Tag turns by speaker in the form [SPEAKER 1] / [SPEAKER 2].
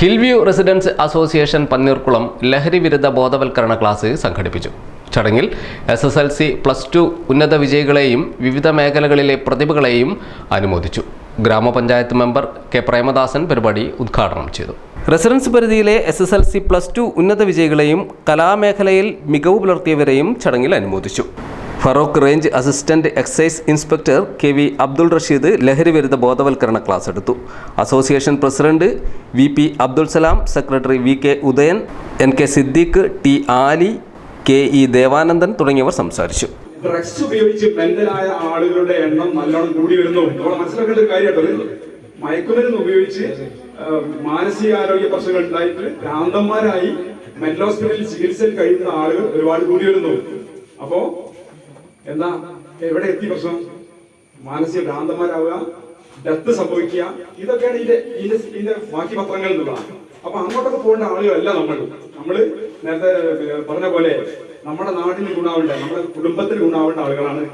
[SPEAKER 1] Hillview residence association പന്നീർകുളം ലഹരി വിരുദ്ധ ബോധവൽക്കരണ ക്ലാസ് സംഘടിപ്പിച്ചു. ചടങ്ങിൽ S S L C plus two ഉന്നത വിജയികളെയും വിവിധ മേഖലകളിലെ പ്രതിഭകളെയും അനുമോദിച്ചു. ഗ്രാമപഞ്ചായത്ത് മെമ്പർ കെ പ്രേമദാസൻ പരിപാടി ഉദ്ഘാടനം ചെയ്തു. റെസിഡൻസ് പരിധിയിലെ S S L C plus two ഉന്നത വിജയികളെയും കലാമേഖലയിൽ മികവ് പുലർത്തിയവരെയും ചടങ്ങിൽ അനുമോദിച്ചു. Feroke range assistant excise inspector K V Abdul Rasheed ലഹരി വിരുദ്ധ ബോധവൽക്കരണ ക്ലാസ് എടുത്തു. Association president V P Abdul Salam secretary V K Udayan N K Siddique T Ali K E Devanandan തുടങ്ങിയവർ സംസാരിച്ചു.
[SPEAKER 2] ഡ്രഗ്സ് ഉപയോഗിച്ച് മെന്റലായ ആളുകളുടെ എണ്ണം നല്ലോണം കൂടി വരുന്നു. നമ്മൾ മനസ്സിലാക്കേണ്ട ഒരു കാര്യമായിട്ടത് മയക്കുമരുന്ന് ഉപയോഗിച്ച് മാനസികാരോഗ്യ പ്രശ്നങ്ങൾ ഉണ്ടായിട്ട് ഭ്രാന്തന്മാരായി മെന്റൽ ഹോസ്പിറ്റലിൽ ചികിത്സയിൽ കഴിയുന്ന ആളുകൾ ഒരുപാട് കൂടി വരുന്നു. അപ്പോ എന്താ എവിടെ എത്തി പ്രശ്നം? മാനസിക ഭ്രാന്തന്മാരാവുക ഡെത്ത് സംഭവിക്കുക ഇതൊക്കെയാണ് ഇതിന്റെ ഇതിന്റെ ഇതിന്റെ ബാക്കി പത്രങ്ങൾ എന്നുള്ളതാണ് അപ്പൊ അങ്ങോട്ടൊക്കെ പോകേണ്ട ആളുകളല്ല നമ്മൾ നമ്മൾ നേരത്തെ പറഞ്ഞ പോലെ നമ്മുടെ നാടിന് ഗുണാവേണ്ട നമ്മുടെ കുടുംബത്തിന് ഗുണാവേണ്ട ആളുകളാണ്